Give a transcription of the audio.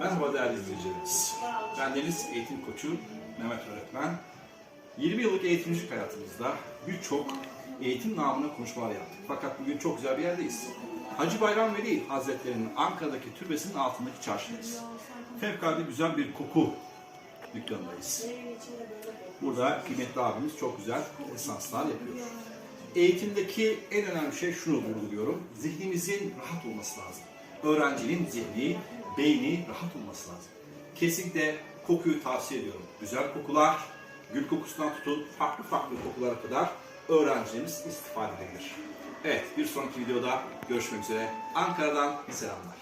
Merhaba değerli izleyicilerimiz. Ben Deniz Eğitim Koçu Mehmet Öğretmen. 20 yıllık eğitimcilik hayatımızda birçok eğitim namına konuşmalar yaptık. Fakat bugün çok güzel bir yerdeyiz. Hacı Bayram Veli Hazretleri'nin Ankara'daki türbesinin altındaki çarşıdayız. Fevkalade güzel bir koku dükkanındayız. Burada kıymetli abimiz çok güzel esanslar yapıyor. Eğitimdeki en önemli şey şunu vurguluyorum. Zihnimizin rahat olması lazım. Öğrencinin zihni, beyni rahat olması lazım. Kesinlikle kokuyu tavsiye ediyorum. Güzel kokular, gül kokusundan tutun farklı farklı kokulara kadar öğrencilerimiz istifade edebilir. Evet bir sonraki videoda görüşmek üzere. Ankara'dan selamlar.